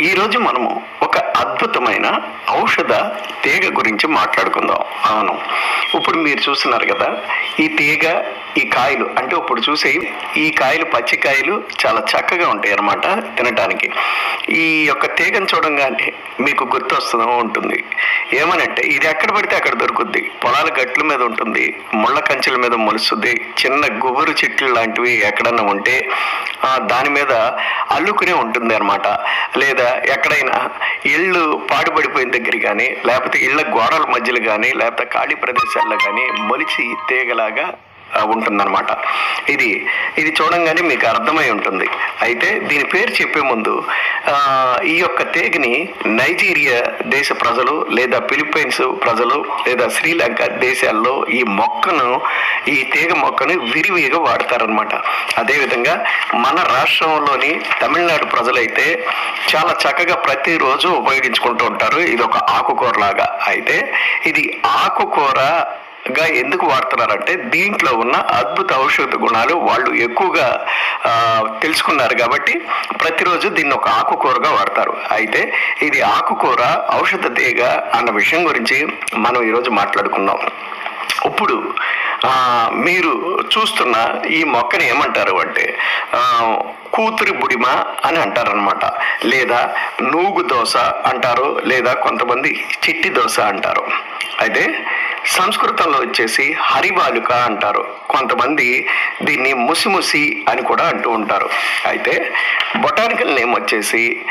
ఈ రోజు మనము ఒక అద్భుతమైన ఔషధ తీగ గురించి మాట్లాడుకుందాం. అవును. ఇప్పుడు మీరు చూస్తున్నారు కదా ఈ తీగ ఈ కాయలు అంటే ఇప్పుడు చూసే ఈ కాయలు పచ్చికాయలు చాలా చక్కగా ఉంటాయి అన్నమాట తినటానికి. ఈ యొక్క తీగను చూడంగానే మీకు గుర్తొస్తూ ఉంటుంది. ఏమనంటే ఇది ఎక్కడ పడితే అక్కడ దొరుకుద్ది. పొలాల గట్ల మీద ఉంటుంది ముళ్ళ కంచెల మీద మొలుస్తుంది చిన్న గుబురు చెట్లు లాంటివి ఎక్కడన్నా ఉంటే దాని మీద అల్లుకునే ఉంటుంది అనమాట లేదా ఎక్కడైనా ఇళ్ళు పాడుపడిపోయిన దగ్గర కానీ లేకపోతే ఇళ్ళ గోడల మధ్యలో కానీ లేకపోతే ఖాళీ ప్రదేశాల్లో కానీ మొలిచి తీగలాగా ఉంటుందన్నమాట. ఇది ఇది చూడంగానే మీకు అర్థమై ఉంటుంది. అయితే దీని పేరు చెప్పే ముందు ఈ యొక్క తీగని నైజీరియా దేశ ప్రజలు లేదా ఫిలిప్పైన్స్ ప్రజలు లేదా శ్రీలంక దేశాల్లో ఈ మొక్కను ఈ తీగ మొక్కను విరివిగా వాడతారనమాట అదేవిధంగా మన రాష్ట్రంలోని తమిళనాడు ప్రజలైతే చాలా చక్కగా ప్రతిరోజు ఉపయోగించుకుంటూ ఉంటారు. ఇది ఒక ఆకుకూర లాగా అయితే ఇది ఆకుకూర గా ఎందుకు వాడుతున్నారంటే దీంట్లో ఉన్న అద్భుత ఔషధ గుణాలు వాళ్ళు ఎక్కువగా తెలుసుకున్నారు కాబట్టి ప్రతిరోజు దీన్ని ఒక ఆకుకూరగా వాడతారు. అయితే ఇది ఆకుకూర ఔషధ తీగ అన్న విషయం గురించి మనం ఈరోజు మాట్లాడుకుందాం. ఇప్పుడు మీరు చూస్తున్న ఈ మొక్కని ఏమంటారు అంటే కూతురి బుడిమ అని అంటారనమాట లేదా నూగు దోశ అంటారు లేదా కొంతమంది చిట్టి దోశ అంటారు. అయితే సంస్కృతంలో వచ్చేసి హరివాలుక అంటారు. కొంతమంది దీన్ని ముసిముసి అని కూడా అంటూ ఉంటారు. అయితే బొటానికల్ నేమ్ వచ్చేసి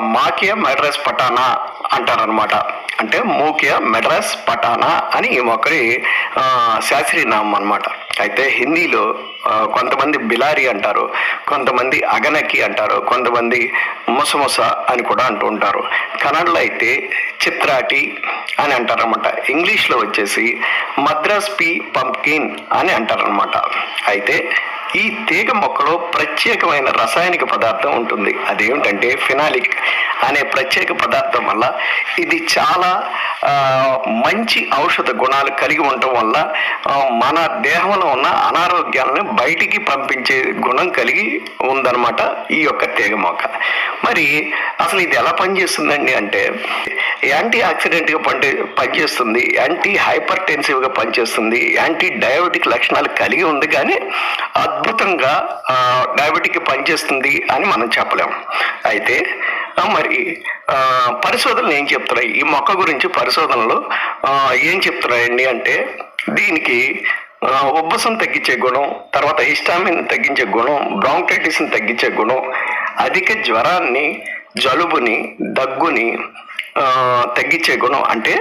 మాకియా మెడ్రస్ పటానా అంటారనమాట అంటే మూకియా మెడ్రాస్ పటానా అని ఈ శాస్త్రీయ నామం అనమాట అయితే హిందీలో కొంతమంది బిలారి అంటారు కొంతమంది అగనకి అంటారు కొంతమంది ముసముస అని కూడా అంటూ ఉంటారు. కన్నడలో అయితే చిత్రాటి అని అంటారనమాట ఇంగ్లీష్లో వచ్చేసి మద్రాస్ పీ పంప్కిన్ అని అంటారనమాట అయితే ఈ తీగ మొక్కలో ప్రత్యేకమైన రసాయనిక పదార్థం ఉంటుంది. అదేమిటంటే ఫినాలిక్. అనే ప్రత్యేక పదార్థం వల్ల ఇది చాలా మంచి ఔషధ గుణాలు కలిగి ఉండటం వల్ల మన దేహంలో ఉన్న అనారోగ్యాలను బయటికి పంపించే గుణం కలిగి ఉందన్నమాట ఈ యొక్క తీగ మొక్క. మరి అసలు ఇది ఎలా పనిచేస్తుందండి అంటే యాంటీ ఆక్సిడెంట్గా పని పనిచేస్తుంది యాంటీ హైపర్ టెన్సివ్గా పనిచేస్తుంది యాంటీ డయాబెటిక్ లక్షణాలు కలిగి ఉంది కానీ అద్భుతంగా డయాబెటిక్ పనిచేస్తుంది అని మనం చెప్పలేము అయితే మరి పరిశోధనలు ఏం చెప్తున్నాయి? ఈ మొక్క గురించి పరిశోధనలు ఏం చెప్తున్నాయండి అంటే దీనికి ఉబ్బసం తగ్గించే గుణం తర్వాత హిస్టామిన్ తగ్గించే గుణం బ్రాంకైటిస్ని తగ్గించే గుణం అధిక జ్వరాన్ని జలుబుని దగ్గుని తగ్గించే గుణం. అంటే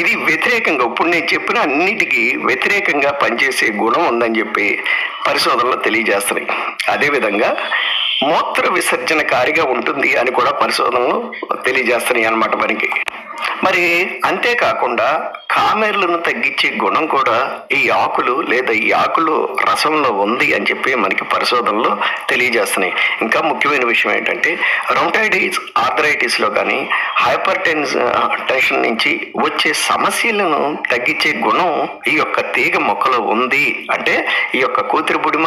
ఇది వ్యతిరేకంగా ఇప్పుడు నేను చెప్పిన అన్నిటికీ వ్యతిరేకంగా పనిచేసే గుణం ఉందని చెప్పి పరిశోధనలు తెలియజేస్తున్నాయి. అదేవిధంగా మూత్ర విసర్జనకారిగా ఉంటుంది అని కూడా పరిశోధనలు తెలియజేస్తున్నాయి అన్నమాట మనకి. మరి అంతేకాకుండా కామెర్లను తగ్గించే గుణం కూడా ఈ ఆకులు లేదా ఈ ఆకులు రసంలో ఉంది అని చెప్పి మనకి పరిశోధనలు తెలియజేస్తున్నాయి. ఇంకా ముఖ్యమైన విషయం ఏంటంటే రొంటైటిస్ ఆర్థరైటిస్లో కానీ హైపర్ టెన్స్ టెన్షన్ నుంచి వచ్చే సమస్యలను తగ్గించే గుణం ఈ యొక్క తీగ మొక్కలో ఉంది. అంటే ఈ యొక్క కూతురి బుడిమ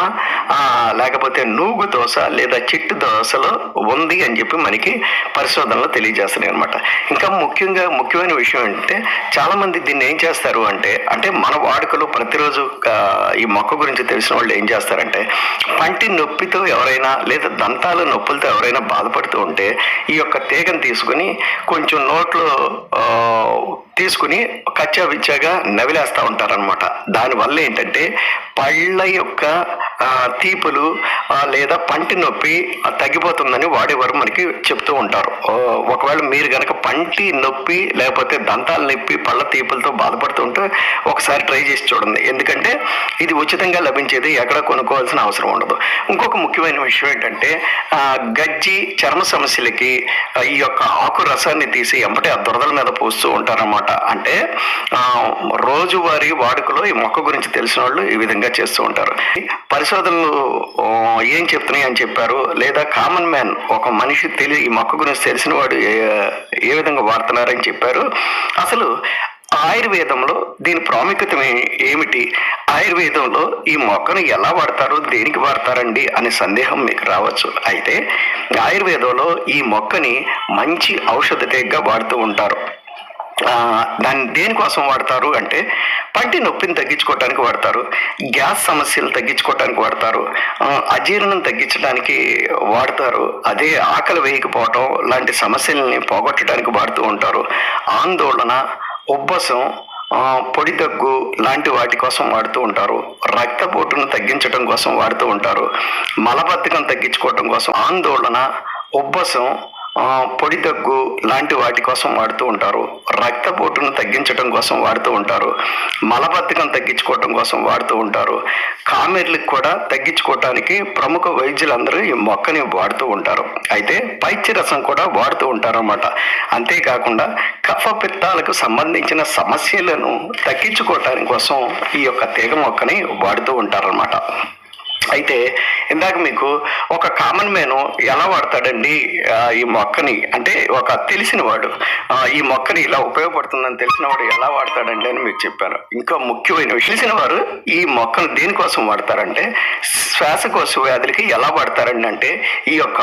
లేకపోతే నూగు దోశ లేదా చిట్టు దోశలో ఉంది అని చెప్పి మనకి పరిశోధనలు తెలియజేస్తున్నాయి అనమాట ఇంకా ముఖ్యంగా ముఖ్యమైన విషయం ఏంటంటే చాలా మంది దీన్ని ఏం చేస్తారు అంటే అంటే మన వాడుకలో ప్రతిరోజు ఈ మొక్క గురించి తెలిసిన వాళ్ళు ఏం చేస్తారంటే పంటి నొప్పితో ఎవరైనా లేదా దంతాల నొప్పులతో ఎవరైనా బాధపడుతూ ఉంటే ఈ యొక్క తీగను తీసుకుని కొంచెం నోట్లో తీసుకుని కచ్చా విచ్చాగా నవిలేస్తూ ఉంటారనమాట దానివల్ల ఏంటంటే పళ్ళ యొక్క తీపులు లేదా పంటి నొప్పి తగ్గిపోతుందని వాడేవారు మనకి చెప్తూ ఉంటారు. ఒకవేళ మీరు కనుక పంటి నొప్పి లేకపోతే దంతాల నొప్పి పళ్ళ తీపులతో బాధపడుతుంటే ఒకసారి ట్రై చేసి చూడండి. ఎందుకంటే ఇది ఉచితంగా లభించేది ఎక్కడ కొనుక్కోవాల్సిన అవసరం ఉండదు. ఇంకొక ముఖ్యమైన విషయం ఏంటంటే గజ్జి చర్మ సమస్యలకి ఈ యొక్క ఆకు రసాన్ని తీసి ఎంబటే ఆ దురదల మీద పోస్తూ ఉంటారన్నమాట. అంటే రోజువారీ వాడుకలో ఈ మొక్క గురించి తెలిసిన వాళ్ళు ఈ విధంగా చేస్తూ ఉంటారు. పరిశోధనలు ఏం చెప్తున్నాయి అని చెప్పారు? లేదా కామన్ మ్యాన్ ఒక మనిషి తెలి ఈ మొక్క గురించి తెలిసిన వాడు ఏ ఏ విధంగా వాడుతున్నారని చెప్పారు. అసలు ఆయుర్వేదంలో దీని ప్రాముఖ్యత ఏమిటి? ఆయుర్వేదంలో ఈ మొక్కను ఎలా వాడతారు? దేనికి వాడతారండి? అనే సందేహం మీకు రావచ్చు. అయితే ఆయుర్వేదంలో ఈ మొక్కని మంచి ఔషధ తెగ్గా వాడుతూ ఉంటారు. దాన్ని దేనికోసం వాడతారు అంటే పంటి నొప్పిని తగ్గించుకోవటానికి వాడతారు గ్యాస్ సమస్యలు తగ్గించుకోవటానికి వాడతారు అజీర్ణం తగ్గించడానికి వాడతారు అదే ఆకలి వేయకపోవటం లాంటి సమస్యల్ని పోగొట్టడానికి వాడుతూ ఉంటారు. ఆందోళన ఉబ్బసం పొడి దగ్గు లాంటి వాటి కోసం వాడుతూ ఉంటారు. రక్తపోటును తగ్గించడం కోసం వాడుతూ ఉంటారు. మలబద్ధకం తగ్గించుకోవటం కోసం ఆందోళన ఉబ్బసం పొడి దగ్గు లాంటి వాటి కోసం వాడుతూ ఉంటారు. రక్తపోటును తగ్గించడం కోసం వాడుతూ ఉంటారు. మలబద్ధకం తగ్గించుకోవటం కోసం వాడుతూ ఉంటారు. కామెర్లకు కూడా తగ్గించుకోవటానికి ప్రముఖ వైద్యులందరూ ఈ మొక్కని వాడుతూ ఉంటారు. అయితే పైత్య రసం కూడా వాడుతూ ఉంటారన్నమాట. అంతేకాకుండా కఫ పిత్తాలకు సంబంధించిన సమస్యలను తగ్గించుకోవటానికి కోసం ఈ యొక్క తీగ మొక్కని వాడుతూ ఉంటారన్నమాట. అయితే ఇందాక మీకు ఒక కామన్ మ్యాన్ ఎలా వాడతాడండి ఈ మొక్కని? అంటే ఒక తెలిసిన వాడు ఈ మొక్కని ఇలా ఉపయోగపడుతుందని తెలిసిన వాడు ఎలా వాడతాడండి అని మీకు చెప్పాను. ఇంకా ముఖ్యమైన విషయం తెలిసిన వారు ఈ మొక్కను దేనికోసం వాడతారంటే శ్వాసకోశ వ్యాధులకి ఎలా వాడతారండి అంటే ఈ యొక్క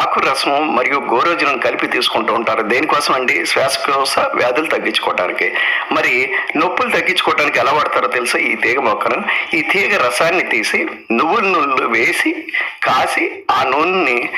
ఆకు రసము మరియు గోరోజనం కలిపి తీసుకుంటూ ఉంటారు. దేనికోసం అండి? శ్వాసకోశ వ్యాధులు తగ్గించుకోవడానికి మరి నొప్పులు తగ్గించుకోవడానికి ఎలా వాడతారో తెలుసా? ఈ తీగ మొక్కను. ఈ తీగ రసాన్ని తీసి నువ్వు నువ్వుల వేసి కాసి ఆ నూనెని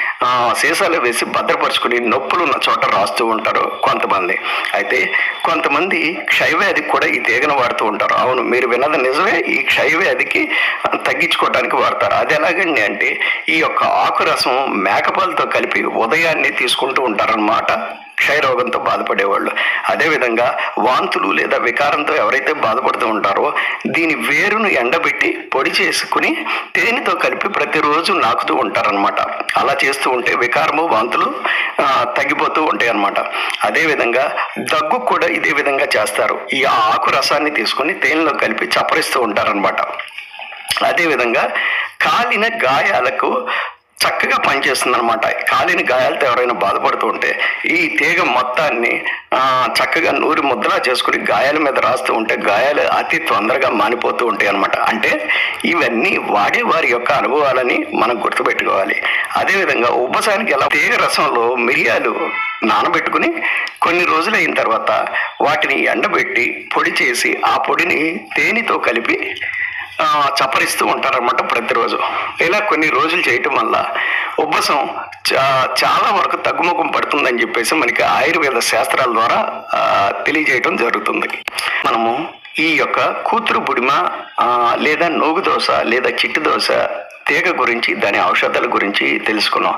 సీసాలో వేసి భద్రపరుచుకుని నొప్పులు ఉన్న చోట రాస్తూ ఉంటారు కొంతమంది. అయితే కొంతమంది క్షయవ్యాధికి కూడా ఈ తీగను వాడుతూ ఉంటారు. అవును మీరు విన్నది నిజమే. ఈ క్షయవ్యాధికి తగ్గించుకోవడానికి వాడతారు. అది ఎలాగండి అంటే ఈ యొక్క ఆకురసం మేకపాలతో కలిపి ఉదయాన్నే తీసుకుంటూ ఉంటారన్నమాట. క్షయరోగంతో బాధపడేవాళ్ళు. అదేవిధంగా వాంతులు లేదా వికారంతో ఎవరైతే బాధపడుతూ ఉంటారో దీని వేరును ఎండబెట్టి పొడి చేసుకుని తేనెతో కలిపి ప్రతిరోజు నాకుతూ ఉంటారనమాట అలా చేస్తూ ఉంటే వికారము వాంతులు తగ్గిపోతూ ఉంటాయి అనమాట అదేవిధంగా దగ్గు కూడా ఇదే విధంగా చేస్తారు. ఈ ఆకు రసాన్ని తీసుకుని తేనెలో కలిపి చప్పరిస్తూ ఉంటారనమాట అదేవిధంగా కాలిన గాయాలకు చక్కగా పనిచేస్తుంది అనమాట కాలిని గాయాలతో ఎవరైనా బాధపడుతూ ఉంటే ఈ తీగ మొత్తాన్ని చక్కగా నూరి ముద్దలా చేసుకుని గాయాల మీద రాస్తూ ఉంటే గాయాలు అతి తొందరగా మానిపోతూ ఉంటాయి అనమాట అంటే ఇవన్నీ వాడే వారి యొక్క అనుభవాలని మనం గుర్తుపెట్టుకోవాలి. అదేవిధంగా ఉపసానికి ఎలా తీగ రసంలో మిరియాలు నానబెట్టుకుని కొన్ని రోజులు అయిన తర్వాత వాటిని ఎండబెట్టి పొడి చేసి ఆ పొడిని తేనెతో కలిపి చపరిస్తూ చప్పరిస్తూ ప్రతిరోజు. ఇలా కొన్ని రోజులు చేయటం వల్ల ఉబ్బసం చాలా వరకు తగ్గుముఖం పడుతుందని చెప్పేసి మనకి ఆయుర్వేద శాస్త్రాల ద్వారా తెలియజేయటం జరుగుతుంది. మనము ఈ యొక్క కూతురు బుడిమ లేదా నోగు దోశ లేదా చిట్టు దోశ తీగ గురించి దాని ఔషధాల గురించి తెలుసుకున్నాం.